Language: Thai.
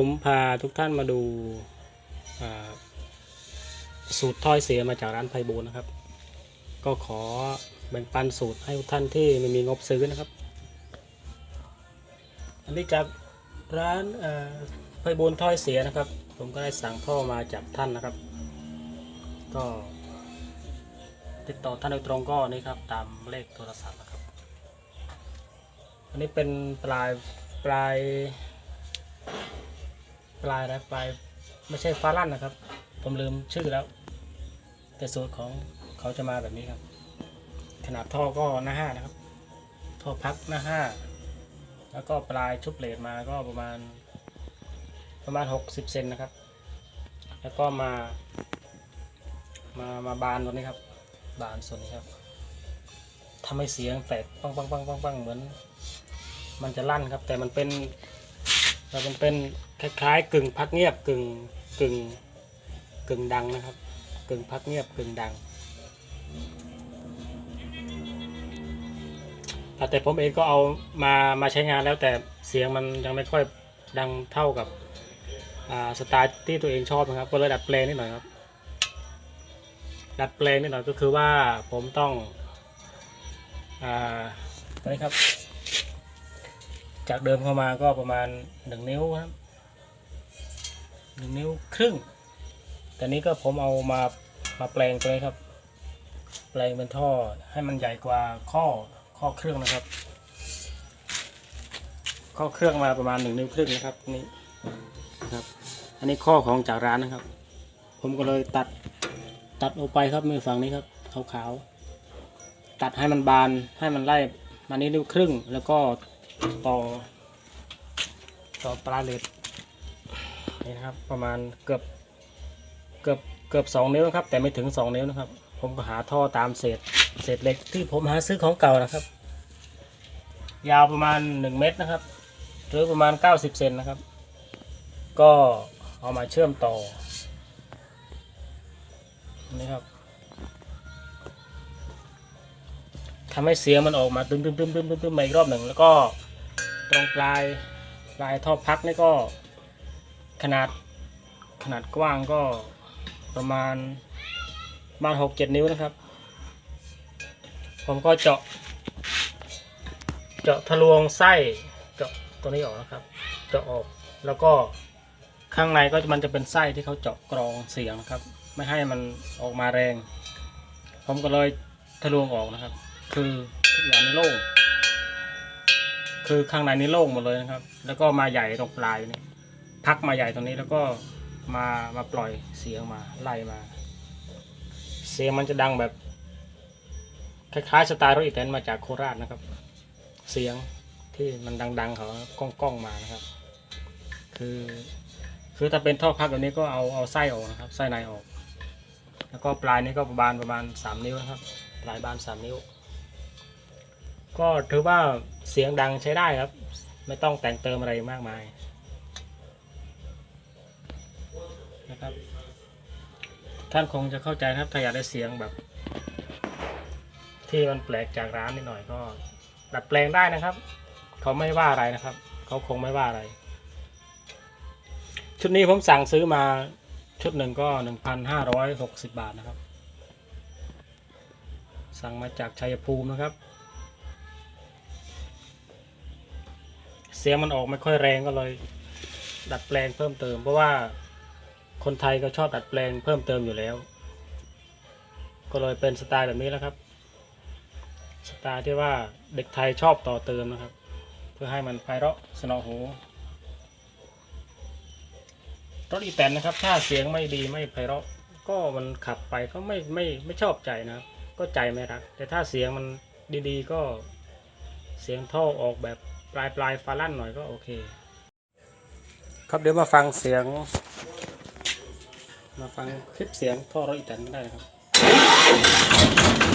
ผมพาทุกท่านมาดูสูตรถ้อยเสียมาจากร้านไพบูลนะครับ ก็ขอแบ่งปันสูตรให้ทุกท่านที่ไม่มีงบซื้อนะครับ อันนี้จากร้านไพบูลถ้อยเสียนะครับ ผมก็ได้สั่งท่อมาจากท่านนะครับ ก็ ติดต่อท่านโดยตรงก็นี่ครับตามเลขโทรศัพท์นะครับ อันนี้เป็นปลายปลาย ลายนะปลายไม่ใช่ฟ้าลั่นนะครับ ผมลืมชื่อแล้ว แต่สูตรของเขาจะมาแบบนี้ครับ ขนาดท่อก็หน้าห้านะครับ ท่อพักหน้าห้าแล้วก็ปลายชุบเลดมาก็ประมาณประมาณ 60เซนนะครับ แล้วก็มา มามาบานตัวนี้ครับ บานส่วนนี้ครับทำให้เสียงแตกปังปังปังปังปังเหมือน มันจะลั่นครับ แต่มันเป็น แต่มันเป็นคล้ายๆ กึ่งพักเงียบกึ่งกึ่งกึ่งดังนะครับ กึ่งพักเงียบกึ่งดัง แต่ผมเองก็เอามามาใช้งานแล้วแต่เสียงมันยังไม่ค่อยดังเท่ากับสไตล์ที่ตัวเองชอบนะครับ ก็เลยดัดแปลงนิดหน่อยครับ ดัดแปลงนิดหน่อยก็คือว่าผมต้อง อ่าตัวนี้ครับ จากเดิมเข้ามาก็ประมาณหนึ่งนิ้วครับหนึ่งนิ้วครึ่ง แต่นี้ก็ผมเอามามาแปลงตัวนี้ครับ แปลงเป็นท่อให้มันใหญ่กว่าข้อข้อเครื่องนะครับ ข้อเครื่องมาประมาณหนึ่งนิ้วครึ่งนะครับนี่นะครับ อันนี้ข้อของจากร้านนะครับ ผมก็เลยตัดตัดออกไปครับมือฝั่งนี้ครับขาวๆตัดให้มันบานให้มันไล่มานี้นิ้วครึ่ง แล้วก็ ต่อ ต่อปลาเล็ดนี่นะครับ ประมาณเกือบเกือบเกือบสองนิ้วนะครับ แต่ไม่ถึงสองนิ้วนะครับ ผมก็หาท่อตามเศษเศษเหล็กที่ผมหาซื้อของเก่านะครับ ยาวประมาณหนึ่งเมตรนะครับ หรือประมาณเก้าสิบเซนนะครับ ก็เอามาเชื่อมต่อนี่ครับทำให้เสียงมันออกมาตึมตึมตึมตึมตึมตึมมาอีกรอบหนึ่งแล้วก็ ตรงปลายปลายท่อพักนี่ก็ขนาดขนาดกว้างก็ประมาณประมาณหกเจ็ดนิ้วนะครับ ผมก็เจาะ เจาะทะลวงไส้เจาะตัวนี้ออกนะครับ เจาะออกแล้วก็ข้างในก็มันจะเป็นไส้ที่เขาเจาะกรองเสียงนะครับ ไม่ให้มันออกมาแรง ผมก็เลยทะลวงออกนะครับ คือทุกอย่างในโล่ง คือข้างในนี่โล่งหมดเลยนะครับ แล้วก็มาใหญ่ตรงปลายนี่พักมาใหญ่ตรงนี้แล้วก็มามาปล่อยเสียงมาไล่มา เสียงมันจะดังแบบคล้ายๆสไตล์รถอีแตนมาจากโคราชนะครับ เสียงที่มันดังๆเขาก้องก้องๆมานะครับ คือ คือถ้าเป็นท่อพักแบบนี้ก็เอาเอาไส้ออกนะครับไส้ในออก แล้วก็ปลายนี้ก็ประมาณประมาณสามนิ้วนะครับ ปลายบานสามนิ้ว ก็ถือว่าเสียงดังใช้ได้ครับ ไม่ต้องแต่งเติมอะไรมากมายนะครับ ท่านคงจะเข้าใจนะครับถ้าอยากได้เสียงแบบ ที่มันแปลกจากร้านนิดหน่อยก็ดัดแปลงได้นะครับ เขาไม่ว่าอะไรนะครับ เขาคงไม่ว่าอะไร ชุดนี้ผมสั่งซื้อมาชุดหนึ่งก็หนึ่งพันห้าร้อยหกสิบบาทนะครับ สั่งมาจากชัยภูมินะครับ เสียงมันออกไม่ค่อยแรงก็เลย ดัดแปลงเพิ่มเติม เพราะว่าคนไทยก็ชอบดัดแปลงเพิ่มเติมอยู่แล้ว ก็เลยเป็นสไตล์แบบนี้แล้วครับ สไตล์ที่ว่าเด็กไทยชอบต่อเติมนะครับ เพื่อให้มันไพเราะสนอหูรถอีแตนนะครับ ถ้าเสียงไม่ดีไม่ไพเราะ ก็มันขับไปก็ไม่ไม่ไม่ชอบใจนะครับ ก็ใจไม่รัก แต่ถ้าเสียงมันดีๆ ก็เสียงท่อออกแบบ ปลายปลายฟาลั่นหน่อยก็โอเค ครับเดี๋ยวมาฟังเสียง มาฟังคลิปเสียงท่อรถอีแตนได้นะครับ